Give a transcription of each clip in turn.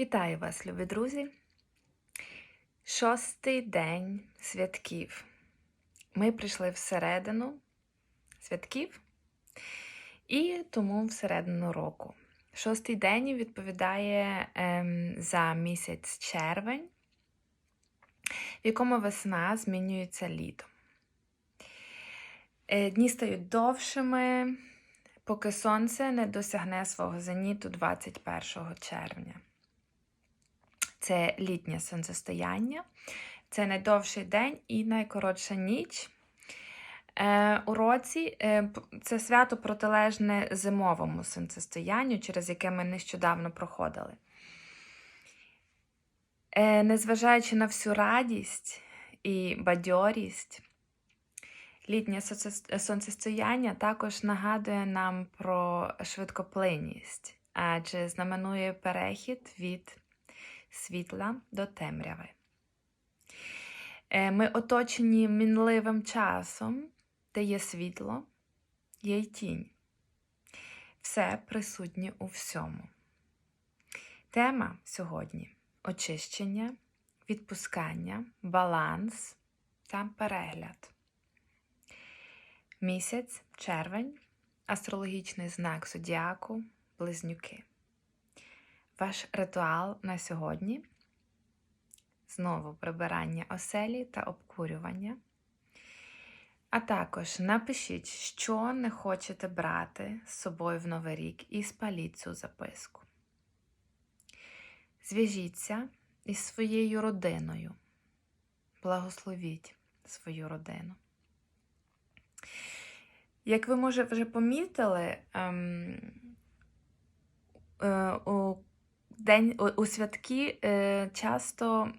Вітаю вас, любі друзі! Шостий день святків. Ми прийшли всередину святків і тому всередину року. Шостий день відповідає ем, за місяць червень, в якому весна змінюється літом. Е, Дні стають довшими, поки сонце не досягне свого зеніту 21 червня. Це літнє сонцестояння, це найдовший день і найкоротша ніч. Е, у році е, це свято протилежне зимовому сонцестоянню, через яке ми нещодавно проходили. Е, незважаючи на всю радість і бадьорість, літнє сонцестояння також нагадує нам про швидкоплинність, адже знаменує перехід від світла до темряви. Е, Ми оточені мінливим часом, де є світло, є й тінь. Все присутнє у всьому. Тема сьогодні очищення, відпускання, баланс та перегляд. Місяць, червень, астрологічний знак зодіаку, близнюки. Ваш ритуал на сьогодні знову прибирання оселі та обкурювання. А також напишіть, що не хочете брати з собою в Новий рік, і спаліть цю записку. Зв'яжіться із своєю родиною. Благословіть свою родину. Як ви, може, вже помітили, ем, е, у день у, святки е, часто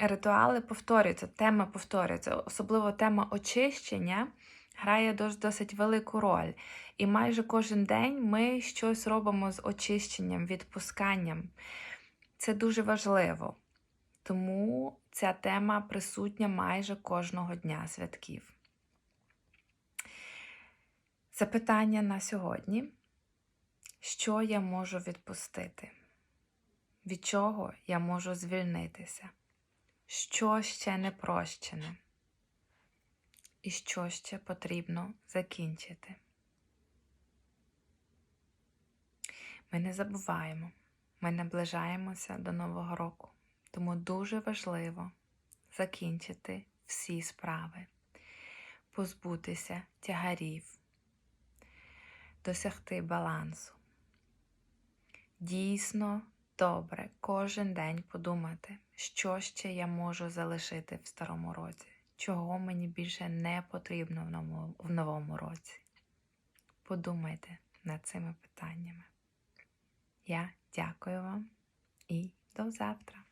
ритуали повторюються, тема повторюється, особливо тема очищення грає досить велику роль. І майже кожен день ми щось робимо з очищенням, відпусканням. Це дуже важливо. Тому ця тема присутня майже кожного дня святків. Запитання на сьогодні: що я можу відпустити? Від чого я можу звільнитися? Що ще не прощене? І що ще потрібно закінчити? Ми не забуваємо, ми наближаємося до Нового року, тому дуже важливо закінчити всі справи, позбутися тягарів, досягти балансу. Дійсно добре кожен день подумати, що ще я можу залишити в старому році, чого мені більше не потрібно в новому, році. Подумайте над цими питаннями. Я дякую вам і до завтра.